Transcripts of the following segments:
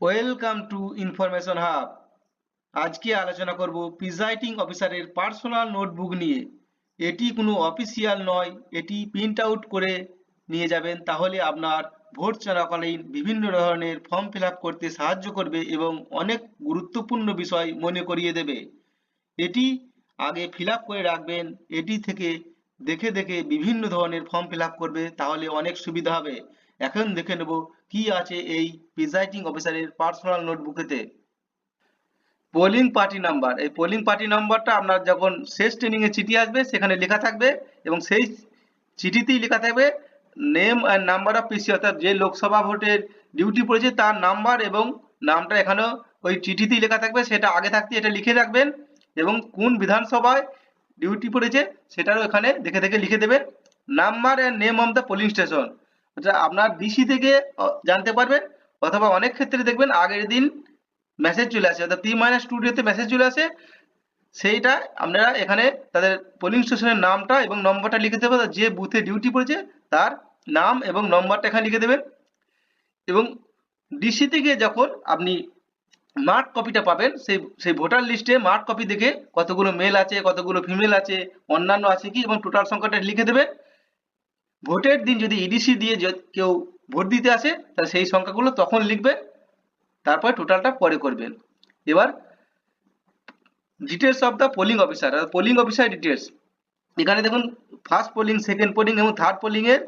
Welcome to information hub আজকে আলোচনা করব প্রিজাইডিং অফিসারের পার্সোনাল নোটবুক নিয়ে। এটি কোনো অফিসিয়াল নয়, এটি প্রিন্ট আউট করে নিয়ে যাবেন, তাহলে আপনার ভোট চলাকালীন বিভিন্ন ধরনের ফর্ম ফিল করতে সাহায্য করবে এবং অনেক গুরুত্বপূর্ণ বিষয় মনে করিয়ে দেবে। এটি আগে ফিল করে রাখবেন, এটি থেকে দেখে দেখে বিভিন্ন ধরনের ফর্ম ফিল করবে, তাহলে অনেক সুবিধা হবে। এখন দেখে নেব কি আছে এই প্রিজাইডিং অফিসারের পার্সোনাল নোটবুকেতে পোলিং পার্টি নাম্বার এই পোলিং পার্টি নাম্বারটা আপনার যখন শেষ ট্রেনিং এ চিঠি আসবে, সেখানে লেখা থাকবে এবং সেই চিঠিতেই লেখা থাকবে name and number of PC অর্থাৎ যে লোকসভা ভোটের ডিউটি পড়েছে তার নাম্বার এবং নামটা এখানেও ওই চিঠিতেই লেখা থাকবে, সেটা আগে থাকতে এটা লিখে রাখবেন এবং কোন বিধানসভায় ডিউটি পড়েছে সেটারও এখানে দেখে দেখে লিখে দেবেন। Number and name of the polling station আপনার ডিসি থেকে জানতে পারবেন, অথবা অনেক ক্ষেত্রে দেখবেন, আগের দিন মেসেজ চলে আসে, অর্থাৎ পি মাইনাস টু স্টুডিওতে মেসেজ চলে আসে, সেইটা আপনারা এখানে তাদের পোলিং স্টেশনের নামটা এবং নম্বরটা লিখে দেবেন যে বুথে ডিউটি পড়েছে, তার নাম এবং নম্বরটা এখানে লিখে দেবেন। এবং ডিসি থেকে যখন আপনি মার্ক কপিটা পাবেন, সেই সেই ভোটার লিস্টে মার্ক কপি দেখে কতগুলো মেল আছে, কতগুলো ফিমেল আছে, অন্যান্য আছে কি, এবং টোটাল সংখ্যাটা লিখে দেবেন। ভোটের দিন যদি ইডিসি দিয়ে কেউ ভোট দিতে আসে তাহলে সেই সংখ্যাগুলো তখন লিখবেন তারপরে টোটালটা পরে করবেন এবার details of the polling officer polling officer details এখানে দেখুন ফার্স্ট পোলিং সেকেন্ড পোলিং এবং থার্ড পোলিং এর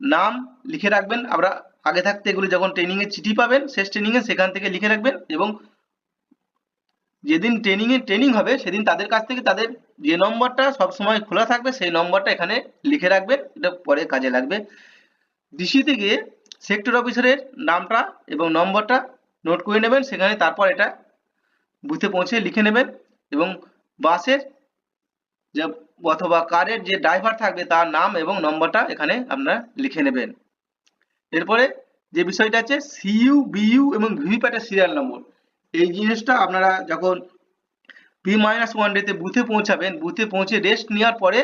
নাম লিখে রাখবেন। আমরা আগে থাকতে এগুলো যখন ট্রেনিং এর চিঠি পাবেন, শেষ ট্রেনিং এ সেখান থেকে লিখে রাখবেন এবং যেদিন ট্রেনিং এ ট্রেনিং হবে, সেদিন তাদের কাছ থেকে তাদের যে নম্বরটা সব সময় খোলা থাকবে, সেই নম্বরটা এখানে লিখে রাখবেন এটা পরে কাজে লাগবে। ডিসি থেকে সেক্টর অফিসারের নামটা এবং নম্বরটা নোট করে নেবেন, সেখানে তারপর এটা বুথে পৌঁছে লিখে নেবেন এবং বাসের যে অথবা কারের যে ড্রাইভার থাকবে, তার নাম এবং নম্বরটা এখানে আপনারা লিখে নেবেন। এরপরে যে বিষয়টা আছে সিইউ বিইউ এবং ভিভিপ্যাটের সিরিয়াল নম্বর এই জিনিসটা আপনারা যখন পি মাইনাস ওয়ান ডেতে বুথে পৌঁছাবেন বুথে পৌঁছে রেস্ট নেওয়ার পরে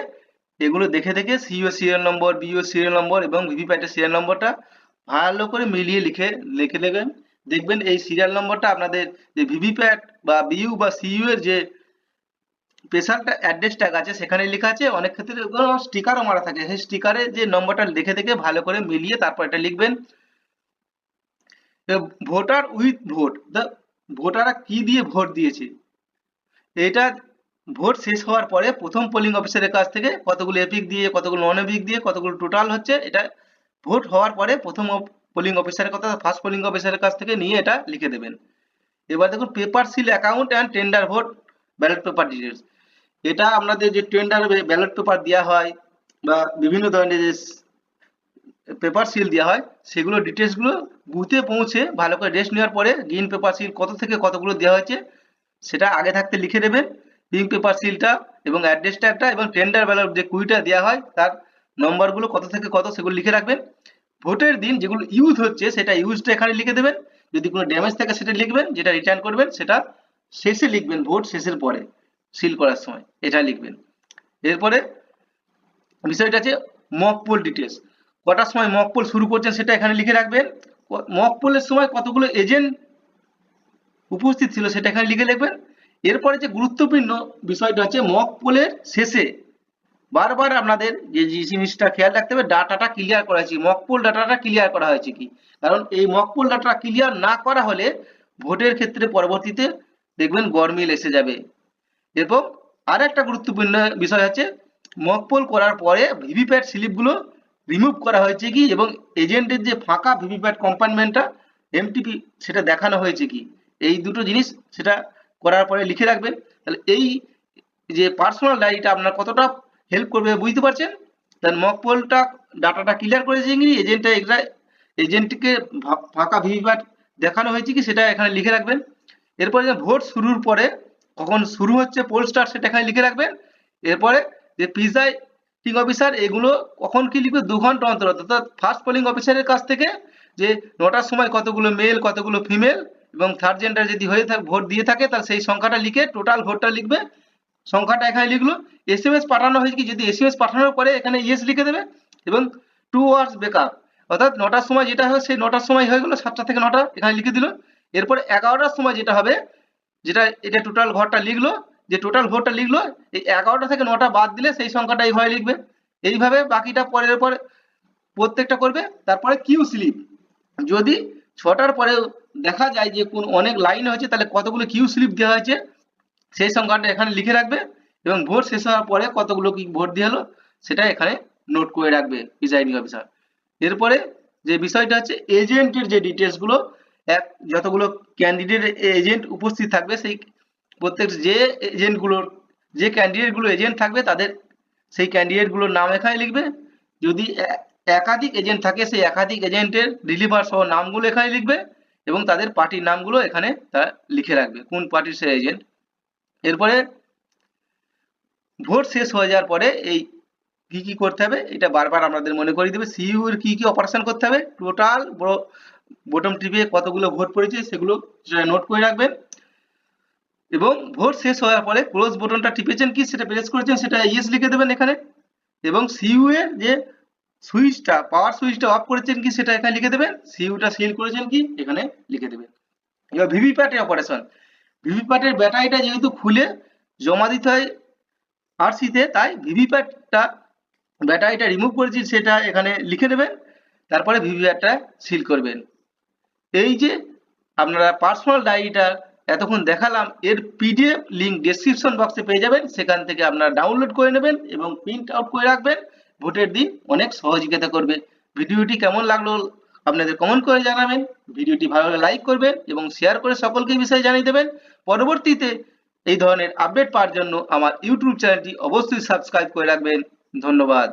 এগুলো দেখে দেখে CEO serial number BEO serial number এবং ভিভিপ্যাটের সিরিয়াল নম্বরটা ভালো করে মিলিয়ে লিখে লিখে দেবেন দেখবেন এই সিরিয়াল নম্বরটা আপনাদের যে ভিভিপ্যাট বা বিইউ বা সিইউ এর যে স্পেশালটা অ্যাড্রেস ট্যাগ আছে সেখানে লেখা আছে। অনেক ক্ষেত্রে স্টিকারও মারা থাকে। সেই স্টিকারে যে নম্বরটা দেখে দেখে ভালো করে মিলিয়ে তারপর এটা লিখবেন। ভোটার উইথ ভোট দ্য ভোটাররা কি দিয়ে ভোট দিয়েছে? এটা ভোট শেষ হওয়ার পরে প্রথম পোলিং অফিসারের কাছ থেকে কতগুলো এপিক দিয়ে, কতগুলো নন এপিক দিয়ে, কতগুলো টোটাল হচ্ছে, এটা ভোট হওয়ার পরে প্রথম পোলিং অফিসারের কথা ফার্স্ট পোলিং অফিসারের কাছ থেকে নিয়ে এটা লিখে দেবেন। এবার দেখুন paper seal account and tender vote ballot paper details এটা আপনাদের যে টেন্ডার ব্যালট পেপার দেওয়া হয় বা বিভিন্ন ধরনের যে পেপার সিল দেওয়া হয়, সেগুলো ডিটেলসগুলো বুথে পৌঁছে ভালো করে রেস্ট নেওয়ার পরে গ্রিন পেপার সিল কত থেকে কতগুলো দেওয়া হয়েছে সেটা আগে থাকতে লিখে দেবেন। পিঙ্ক পেপার সিলটা এবং অ্যাড্রেসটা একটা এবং টেন্ডার ব্যালট যে কুইটা দেওয়া হয় তার নম্বরগুলো কত থেকে কত সেগুলো লিখে রাখবেন। ভোটের দিন যেগুলো ইউজ হচ্ছে সেটা ইউজটা এখানে লিখে দেবেন। যদি কোনো ড্যামেজ থাকে সেটা লিখবেন, যেটা রিটার্ন করবেন সেটা শেষে লিখবেন ভোট শেষের পরে সিল করার সময়, এটা লিখবেন। এরপরে বিষয়টা আছে মক পোল ডিটেলস কটার সময় মক পোল শুরু করছেন সেটা এখানে লিখে রাখবেন। মক পোলের সময় কতগুলো এজেন্ট উপস্থিত ছিল সেটা এখানে লিখে রাখবেন এরপরে যে গুরুত্বপূর্ণ বিষয়টা হচ্ছে মক পোলের শেষে বারবার আপনাদের যে জিনিসটা খেয়াল রাখতে হবে, ডাটাটা ক্লিয়ার করা হয়েছে। মক পোল ডাটাটা ক্লিয়ার করা হয়েছে কি? কারণ এই মক পোল ডাটা ক্লিয়ার না করা হলে ভোটের ক্ষেত্রে পরবর্তীতে দেখবেন গরমিল এসে যাবে। এবং আর একটা গুরুত্বপূর্ণ বিষয় হচ্ছে মক পোল করার পরে ভিভিপ্যাট স্লিপগুলো রিমুভ করা হয়েছে কি? এবং এজেন্টের যে ফাঁকা ভিভিপ্যাট কম্পার্টমেন্টটা এমটিপি সেটা দেখানো হয়েছে কি? এই দুটো জিনিস সেটা করার পরে লিখে রাখবেন তাহলে এই যে পার্সোনাল ডায়েরিটা আপনার কতটা হেল্প করবে বুঝতে পারছেন? তার মক পোলটা ডাটাটা ক্লিয়ার করেছে কি? এজেন্টটা এটা এজেন্টকে ফাঁকা ভিভিপ্যাট দেখানো হয়েছে কি? সেটা এখানে লিখে রাখবেন। এরপরে যে ভোট শুরুর পরে, কখন শুরু হচ্ছে পোল স্টার সেটা এখানে লিখে রাখবেন। এরপরে যে প্রিজাইডিং অফিসার এগুলো কখন কি লিখবে? দু ঘণ্টা অন্তর। অর্থাৎ ফার্স্ট পোলিং অফিসারের কাছ থেকে যে নটার সময় কতগুলো মেল কতগুলো ফিমেল এবং থার্ড জেন্ডার যদি হয়ে থাকে, ভোট দিয়ে থাকে, তাহলে সেই সংখ্যাটা লিখে টোটাল ভোটটা লিখবে। সংখ্যাটা এখানে লিখলো। এস এম এস পাঠানো হয়েছে কি? যদি এস এম এস পাঠানোর পরে এখানে ইয়েস লিখে দেবে এবং টু আওয়ার্স বেকআপ অর্থাৎ নটার সময় যেটা হয়, সেই নটার সময় হয়ে গেলো, সাতটা থেকে নটা এখানে লিখে দিল। এরপরে এগারোটার সময় যেটা হবে, যেটা, এটা টোটাল ঘরটা লিখলো যে টোটাল ভোটটা লিখলো, এই এগারোটা থেকে নটা বাদ দিলে সেই সংখ্যাটা এইভাবে লিখবে। এইভাবে বাকিটা পরের পরে প্রত্যেকটা করবে। তারপরে কিউ স্লিপ যদি ছটার পরে দেখা যায় যে কোন অনেক লাইন হয়েছে, তাহলে কতগুলো কিউ স্লিপ দেওয়া হয়েছে, সেই সংখ্যাটা এখানে লিখে রাখবে এবং ভোট শেষ হওয়ার পরে কতগুলো কি ভোট দিয়ে হলো, সেটা এখানে নোট করে রাখবে প্রিসাইডিং অফিসার এরপরে যে বিষয়টা হচ্ছে এজেন্টের যে ডিটেলসগুলো এক যতগুলো ক্যান্ডিডেট এজেন্ট উপস্থিত থাকবে, সেই প্রত্যেক যে এজেন্টগুলোর, যে ক্যান্ডিডেটগুলো এজেন্ট থাকবে তাদের, সেই ক্যান্ডিডেটগুলোর নাম এখানে লিখবে। যদি একাধিক এজেন্ট থাকে, সেই একাধিক এজেন্টের ডিলিভার সহ নামগুলো এখানে লিখবে এবং তাদের পার্টির নামগুলো এখানে তারা লিখে রাখবে, কোন পার্টির সে এজেন্ট এরপরে ভোট শেষ হয়ে যাওয়ার পরে এই কি কি করতে হবে, এটা বারবার আমাদের মনে করিয়ে দেবে। সিইউ এর কি কি অপারেশন করতে হবে টোটাল বটম টিপে কতগুলো ভোট পড়েছে সেগুলো নোট করে রাখবেন। এবং ভোট শেষ হওয়ার পরে ক্লোজ বোটনটা টিপেছেন কি? সেটা প্রেস করেছেন, সেটা ইয়েস লিখে দেবেন এখানে। এবং সিইউ এর যে সুইচটা পাওয়ার সুইচটা অফ করেছেন কি, সেটা এখানে লিখে দেবেন। সিইউটা সিল করেছেন কি, এখানে লিখে দেবেন। এবার ভিভিপ্যাটের অপারেশন ভিভিপ্যাটের ব্যাটারিটা যেহেতু খুলে জমা দিতে হয় আরসিতে তাই ভিভিপ্যাটটা ব্যাটারিটা রিমুভ করেছি, সেটা এখানে লিখে দেবেন। তারপরে ভিভিপ্যাটটা সিল করবেন। এই যে আপনারা পার্সোনাল ডায়েরিটা এতক্ষণ দেখালাম এর পিডিএফ লিঙ্ক ডেসক্রিপশন বক্সে পেয়ে যাবেন। সেখান থেকে আপনারা ডাউনলোড করে নেবেন এবং প্রিন্ট আউট করে রাখবেন। ভোটের দিন অনেক সহযোগিতা করবে। ভিডিওটি কেমন লাগল আপনাদের কমেন্ট করে জানাবেন। ভিডিওটি ভালো লাইক করবেন এবং শেয়ার করে সকলকে বিষয়ে জানিয়ে দেবেন। পরবর্তীতে এই ধরনের আপডেট পাওয়ার জন্য আমার ইউটিউব চ্যানেলটি অবশ্যই সাবস্ক্রাইব করে রাখবেন। ধন্যবাদ।